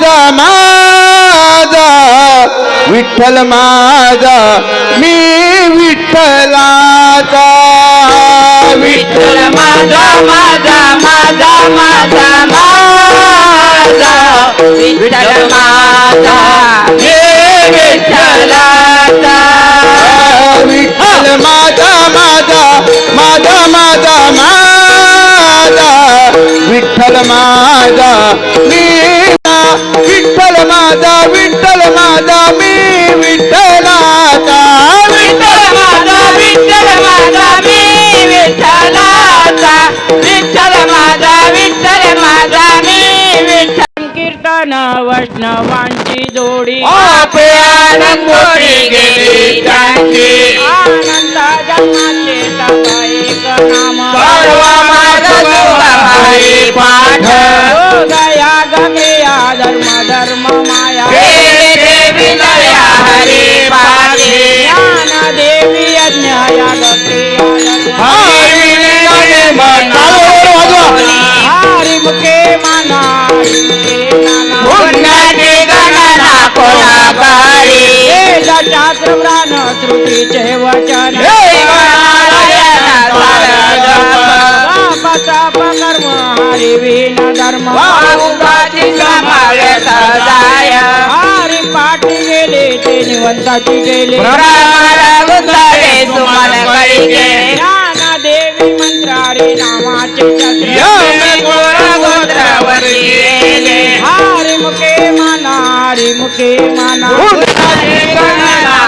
माझा माझा विठ्ठल माझा मी विठ्ठलाचा. विठ्ठल माझा माझा माझा माझा माझा. विठ्ठल माझा हे विठ्ठलाचा. विठ्ठल माझा माझा माझा माझा माझा. विठ्ठल माझा मी माझा मी विठ्ठलाचा विठ्ठल माझा विठ्ठल माझा मी विठ्ठलाचा विठ्ठल माझा विठ्ठल माझा मी विठ्ठल. कीर्तन वैष्णवांची जोडी. आपे गेली त्यांची. आनंद जन्माचे नाम. सर्व शास्त्र प्राण श्रुतीचे वचन कर्म हरी विन धर्म. हरी पाठी गेले ते निवंताची गेले. ज्ञान देवी मंत्रारी नामाचे हरी मुखे माना हरी मुखे माना.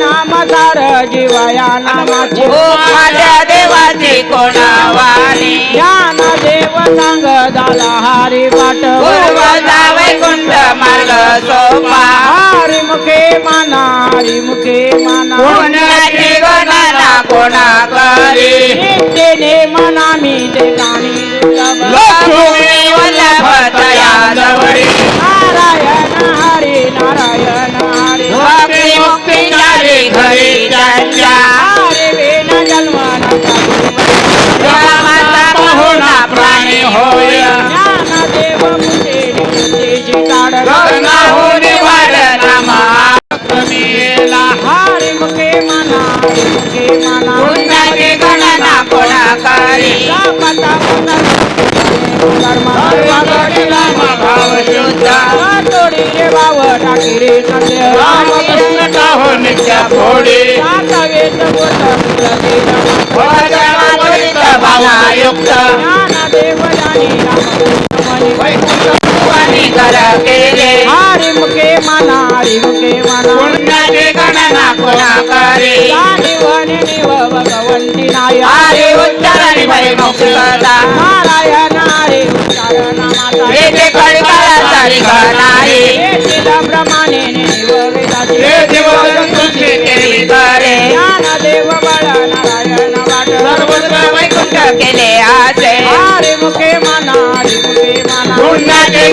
सार जीवया नामाचे. हो माझ्या देवाची कोणावानी ज्ञान देव सांग झाला हरी वाट पूर्व वैकुंठ मार्ग सोपा. हरी मुखे माना हरी मुखे माना. पुण्याची गणना कोणा करी नित्य नेम नामी ते लक्ष्मी वल्लभ जवळी नारायण हरी नारायण. होय. ज्ञान देव मुखे निवृत्तीची ताड गगनाहून वाढ नामा. हरी मुखे माना मुखे माना. पुण्याची गणना कोणा करी रामता धर्म भाव शुद्ध. तोडी रे भाव टाकी रे संदेह रामकृष्ण काहो नित्य फोडी. सात वेद बोध वचनामृत भावायुक्त ज्ञानदेव जाणी रामकृष्ण वैकुंठभुवनी घर केले हरी पुण्याची गणना कोणा करी जाणी वने निव भगवंती नाय। हरी उच्चारणी भय मुक्तता नारायण हरी उच्चारण माता। वेदे कळकाला तरी नाही येथील प्रमाणे निव वेदाची। हे जीवजंतूंची केली करे ज्ञानदेव बळ नारायण वाट। सर्वत्र वैकुंठ केले आज। हरी मुखे माना हरी मुखे माना पुण्याची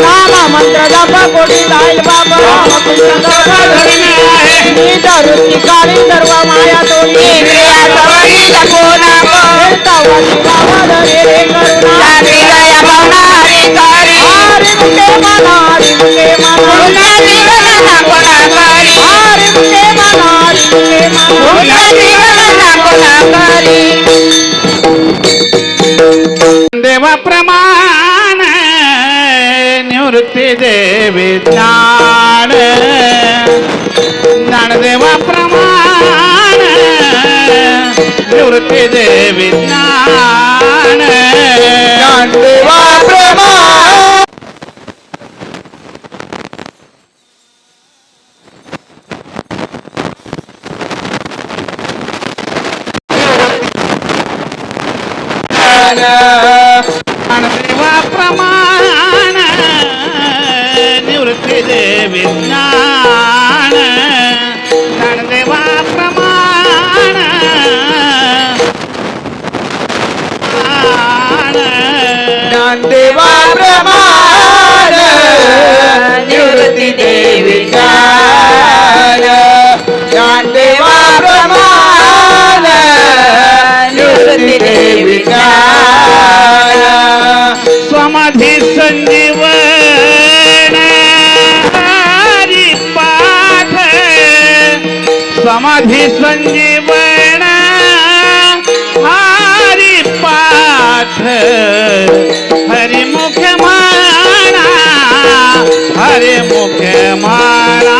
नाम मंत्र जप कोटी जाईल बाबा नीत वृत्ती काळी सर्व माया तोडी करुणा हरी माना माना देवा प्रमाण निवृत्ती देवी ज्ञान ज्ञानदेवा प्रमाण निवृत्ती देवी ज्ञान समाधी संजीवन हरी पाठ समाधी संजीवन हरी मुख माणा हरे मुख माना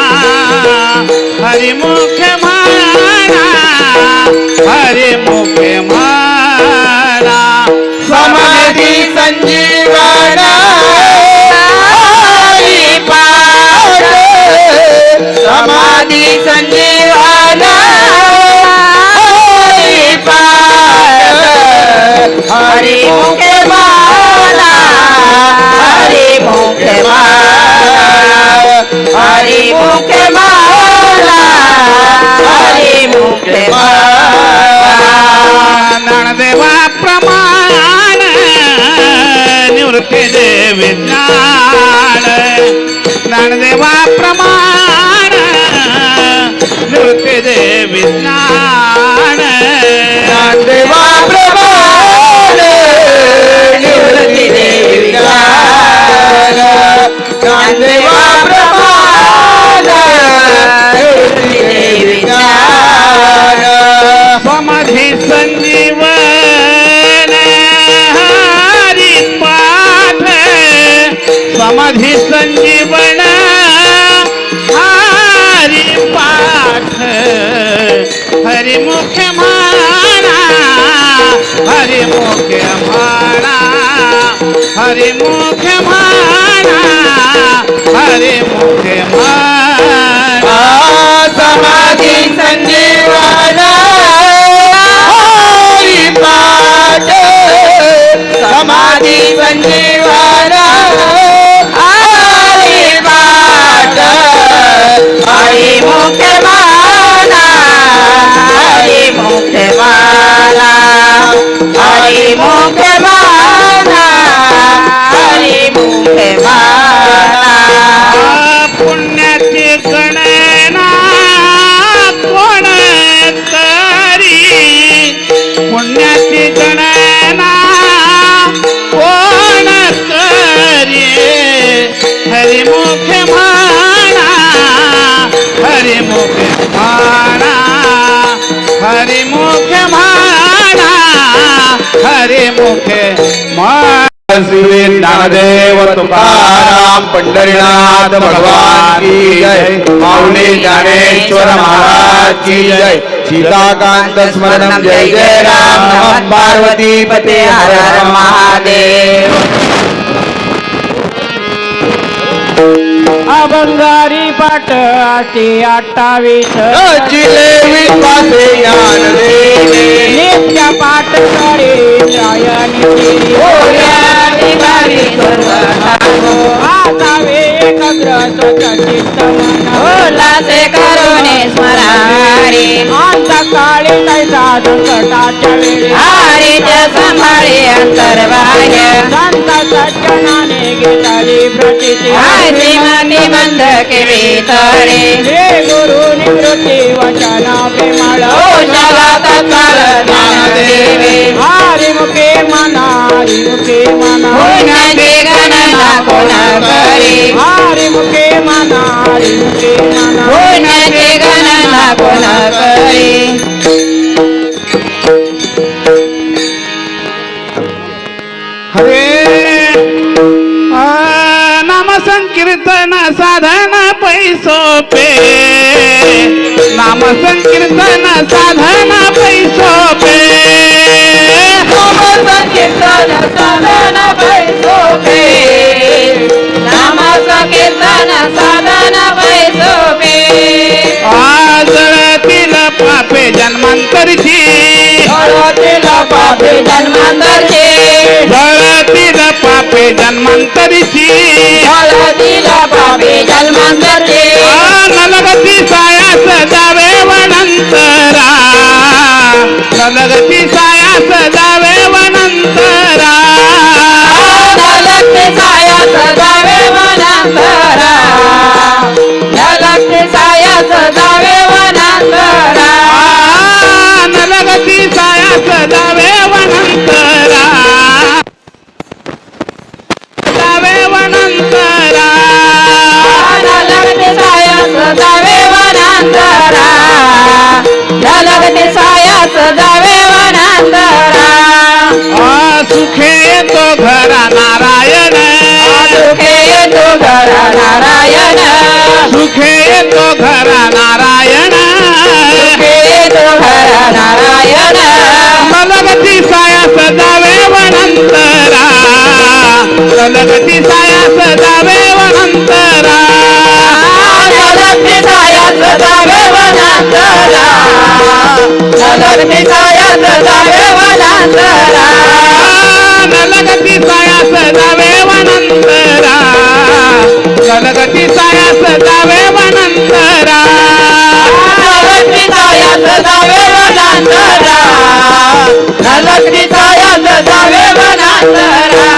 हरी मुख माना हरी मुख माना समाधी संजीवा हरे मुख माना हरे मुख माना। समाधी संजीवाना हरी पाठ। समाधी संजीवाना हरी पाठ। हरी मुख माना हरी मुख माना। हरी मुख माना। ज्ञानदेव तुकाराम पंढरीनाथ भगवान की जय. माऊली ज्ञानेश्वर महाराज की जय. सीताकांत स्मरणम जय जय राम. पार्वती पते हर हर महादेव. अभंगारी पाठ अशी अठ्ठावीस. जिले विश्वासे ज्ञान देवे नित्य पाठ करे जयनिधी आता उल्हासे करुणे स्मरारी अंतकाळी तैसा संकटाच्या वेळी हरीच्या सांभाळी अंतर्बाह्य संत सज्जना मनी बंध केली तळे हे गुरु निवृत्ती वचन प्रेमाळ ओशाला तत्काल ज्ञानदेवे हरिमुखे मना हरिमुखे मना. पुण्याची गणना कोण करी? हरिमुखे मना हरिमुखे मना. पुण्याची गणना कोण करी? पैसोपे नाम संकीर्तन साधन पैसोपे कीर्तन साधन पैसोपे नामाचा कीर्तन साधन आजळतील पापे जन्मांतरची। पापे जन्मांतरचे। पापे जन्मांतरीची. हळदीला पापे जन्मांतरचे. नलगती सायास जावे वनंतरा. नलगती सायास जावे वनंतरा. नलगते साया सजावे वनांतरा. नलगते साया सजावे वनांतरा. नलगती सायास जावे वनंतरा. नारायण। सुखे येतो घरा नारायण। सुखे येतो घरा नारायण। सुखे येतो घरा नारायण। कलगती साया सजावे वनंतरा। कलगती साया सजावे वनंतरा। नलगते साया सजावे वनांतरा। नलगते साया सजावे वनांतरा। कलगती साया सजावे वनंतरा कलगती साया सजावे वनंतरा नलगते साया सजावे वनांतरा नलगते साया सजावे वनांतरा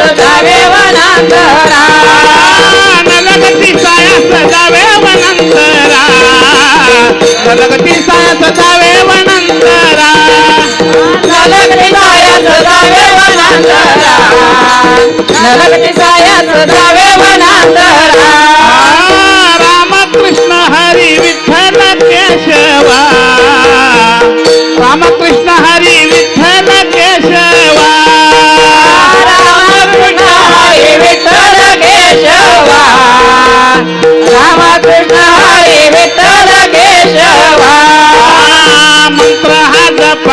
सजावे वनांतरा नलगती साया सजावे वनंतरा नलगती साया सजावे वनंतरा नलगती साया सजावे वनंतरा नलगती साया सजावे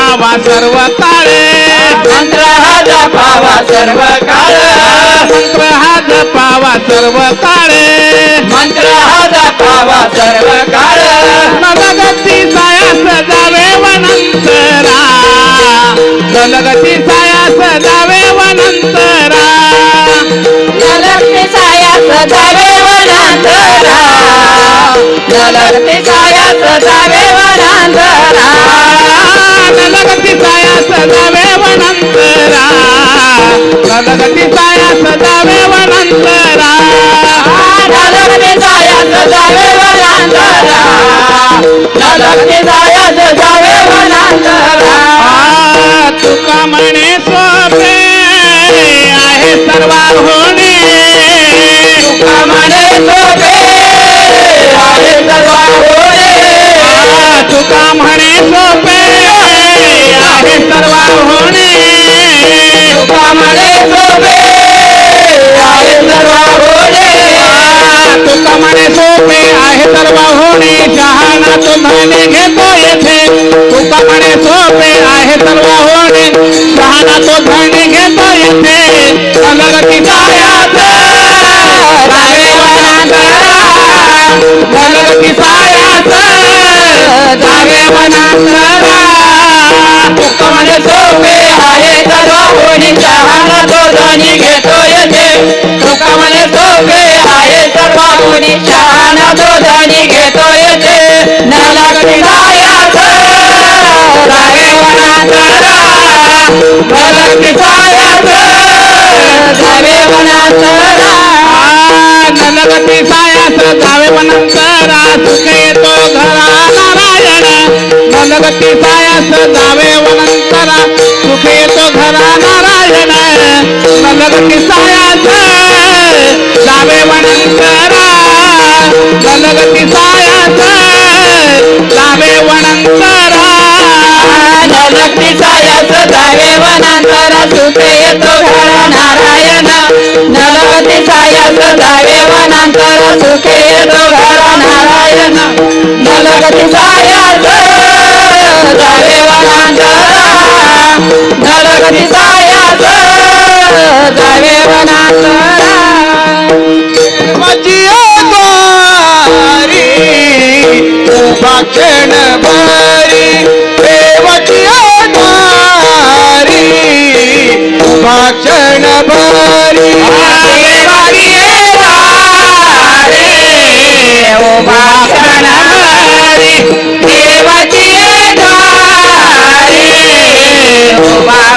जपावा सर्व काळे. मंत्र हा जपावा सर्व काळ. मंत्र हा जपावा सर्व काळे. मंत्र हा जपावा सर्व काळ. नलगती साया सजावे वनंतरा. नलगती साया सजावे वनंतरा. साया सजावे वनांतरा नलगती साया सजावे वनांतरा नलगती साया सजावे तुका सोपे आहे सर्व होणे शहाणा तो धने घेतो येथे. तुका म्हणे सोपे आहे सर्व होणे शहाणा तो धने घेतो येथे. अलगती सायात राहे वनांतरा अलगती सायात जावे वनांतरा तुका म्हणे सोपे आहे सर्व होणे शहाणा तो धनी सर्व तो. धनी घेतो येथे न लागते सायाच राहे वनांतरा न जावे जावे सुख येतो घरा नारायण. नलगती सायास जावे सुखे तो घरा नारायण नलगती सायाच लावे वणंतरा नलगती सायाच लावे वणंतरा नलगती सायाच लावे वनांतरा सुखे येतो घरा नारायण. नलगती सायाच लावे वनांतरा सुखे येतो घरा नारायण. नलगती सायाच लावे वनांतरा गणपती जावे वनातारी उभा खेण भारी देवटियारी उभा क्षण भारी उभा क्षण भारी देवटिया Bye.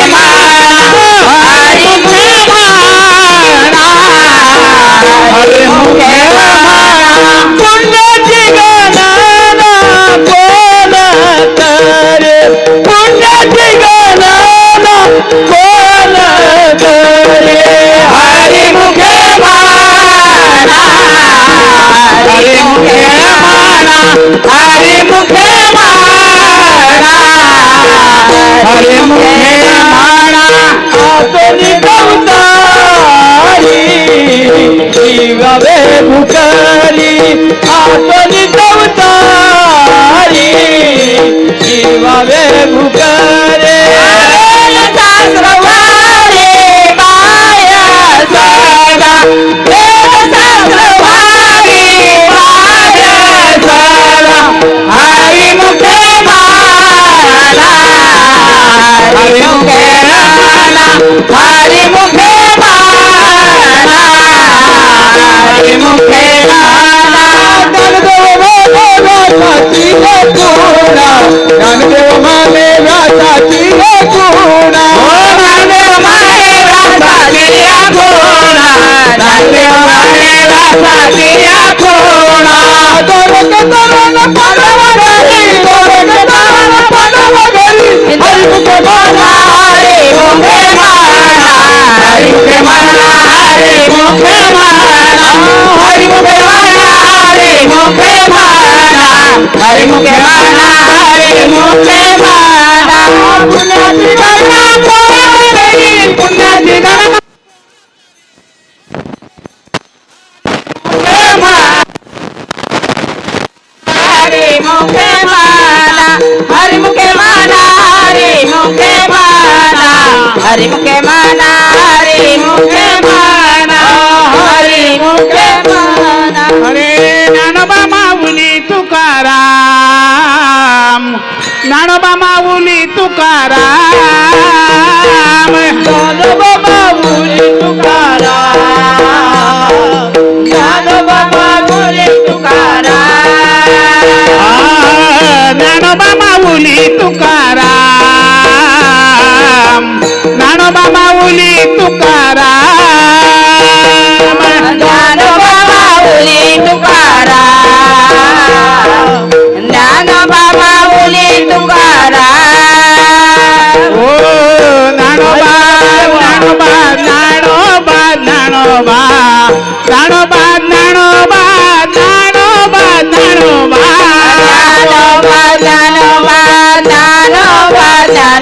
हरे मुखे मारा हरे मुखे मारा तुझी गवतारी शिवे मुखरी आतोनी गवतारी हरे मुखे माना हरि मुखे You gotta.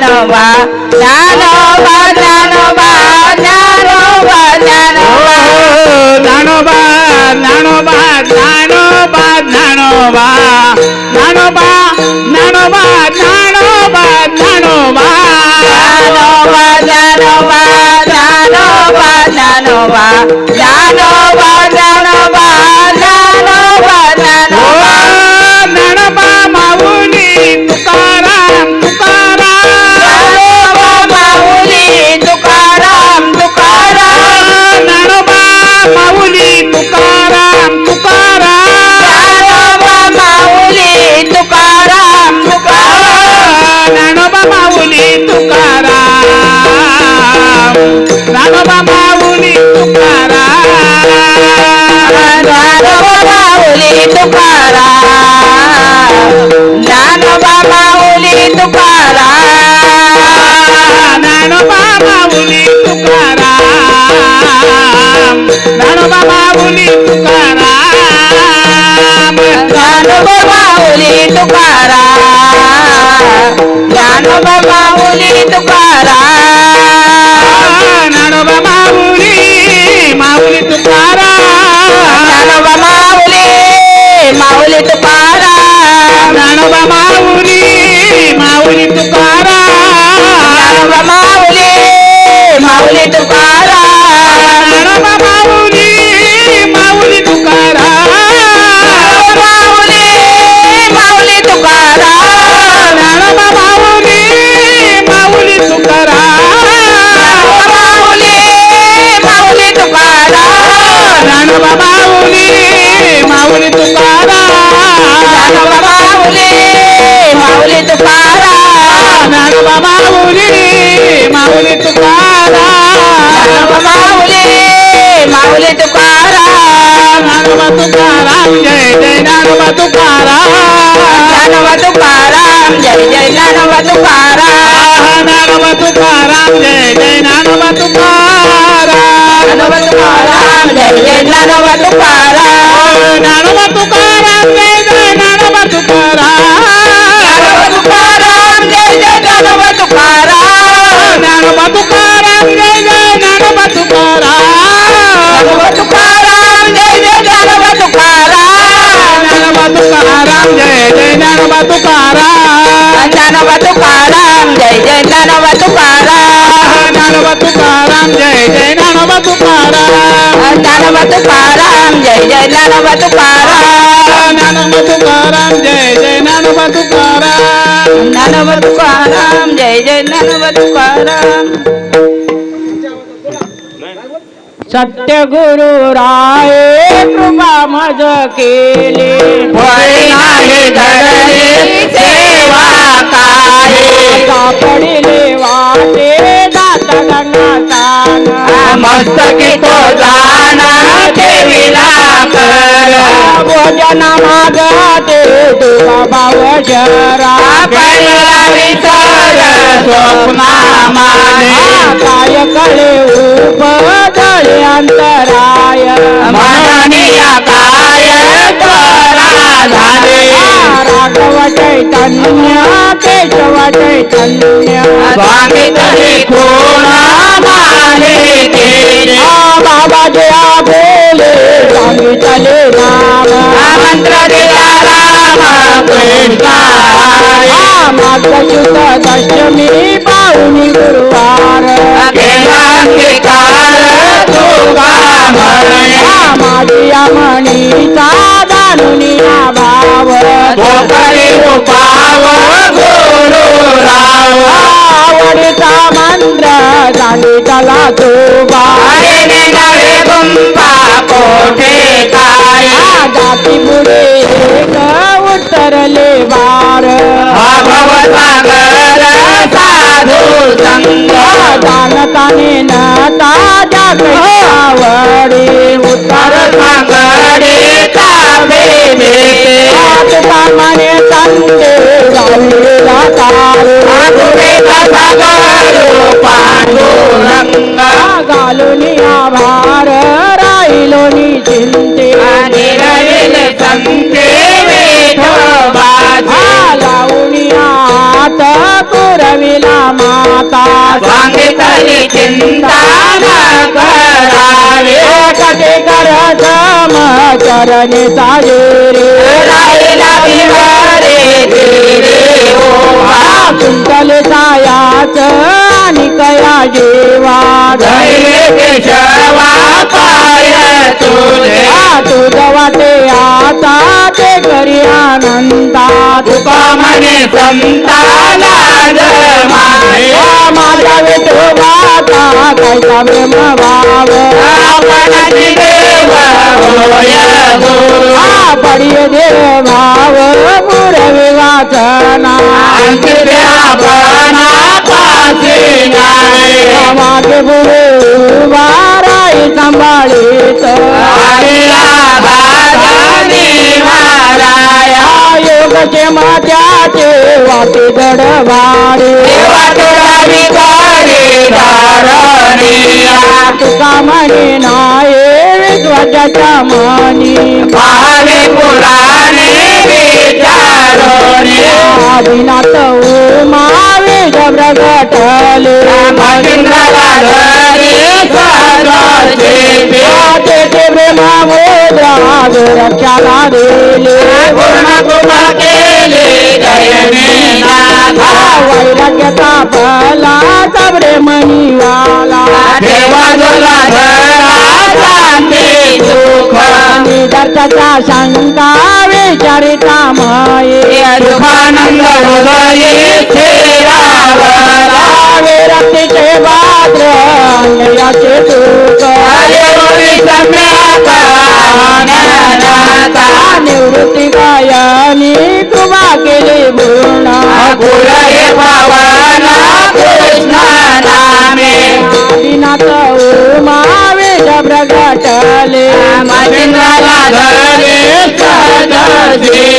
জানোবা জানোবা জানোবা জানোবা জানোবা জানোবা জানোবা জানোবা জানোবা জানোবা জানোবা জানোবা জানোবা জানোবা জানোবা জানোবা জানোবা জানোবা জানোবা माऊली तुकारा ज्ञानोबा माऊली तुकारा ज्ञानोबा माऊली तुकारा ज्ञानोबा माऊली तुकारा ज्ञानोबा माऊली तुकारा ज्ञानोबा माऊली माऊली तुकारा ज्ञानोबा माऊली माऊली तुकारा जानोबा माऊली माऊली तुकारा जानोबा माऊली माऊली तुकारा జయ జయ జ్ఞానవ తుకారాం జ్ఞానవ తుకారాం జయ జయ జ్ఞానవ తుకారాం జ్ఞానవ తుకారాం జయ జయ జ్ఞానవ తుకారాం జ్ఞానవ తుకారాం జయ జయ జ్ఞానవ తుకారాం జ్ఞానవ తుకారాం జయ జయ జ్ఞానవ తుకారాం జనవ తుకారాం జనవ తుకారాం జై జై జనవ తుకారాం జనవ తుకారాం జై జై జనవ తుకారాం జనవ తుకారాం జై జై జనవ తుకారాం జనవ తుకారాం జై జై జనవ తుకారాం జనవ తుకారాం జై జై జనవ తుకారాం సత్యగురు రాయే सेवा मज केले. सेवा काय कापडले वाटे दात गंगा मस्तकी तो जाना देवीला कर. भोजन मागते तुला बाबा जरा. पहिला विचार स्वप्ना माने काय कळे उपदळे अंतराय. मननिया काय झाले राघव चैतन्य केशव चैतन्य. स्वामी तरी कोण माने बाबा जया चाले चाले चाले राम मंत्र दिला राम मार्गच्युत दशमी पाहुणी गुरुवार माझ्या मणीचा दानुनी भाव उपाव गुरु आवडता मंत्र झाली त्याला तो बाहेर साधु ताने ना ताजा कावड़ी उत्तर कावड़ी कावे में आप तामने तंदे राले रातारे आपुरे कसागारो पांडो रंगा गालुनी आभार राइलोनी चिंते अनिरविल संते हात पुरविला माता. सांगितली चिंता न करावे. कटे कर सम चरणे साजेरे राहिला ओवा कुंतल सायाच आणि कया जेवा. तुझे. वाटे आता ते करी తుకమని సంతానమా మాధవి పడియ దేవావ మురవి వాచనా మాకు గురు వారాయి సంబాళిత गजे माझ्या देवाचे गडवाडे देवा तुला विचारे धारणिया तुका म्हणे नाये ध्वजाच्या मानी. उमा वेद ते प्रेमा मोदाद रक्षाला दिले। पूर्ण कृपा केले दयने नाथा वैराग्यता पला प्रेमणीवाला देवा जोला धरा। दर्थाचा शंका विचारिता माये दुखानंद विरक्तीचे पात्र याचे निवृत्ती गायानी कृपा केली पूर्ण। गुरये पावाना नाथ उमा प्रगट على الكنادي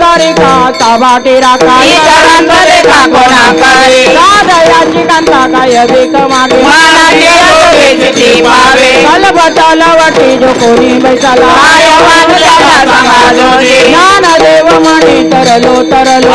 दारी का ताबाटेरा काय? इतरांमध्ये काको नाकारे राधायाची कांता काय वेक मागे मानाची योगेची पावे। कलबतल वाटी जो कोणी बैसाला। आयवान समाजोनी ज्ञानदेव म्हणे तरलो तरलो।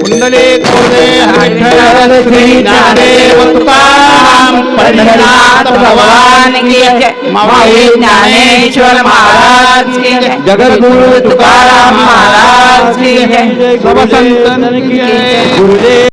पुंडली कोदे हरे श्री नारे उत्पाद पंढरीनाथ भगवान की जय। माऊली ज्ञानेश्वर महाराज की जगद्गुरु तुकाराम महाराज की जय। गुरुदेव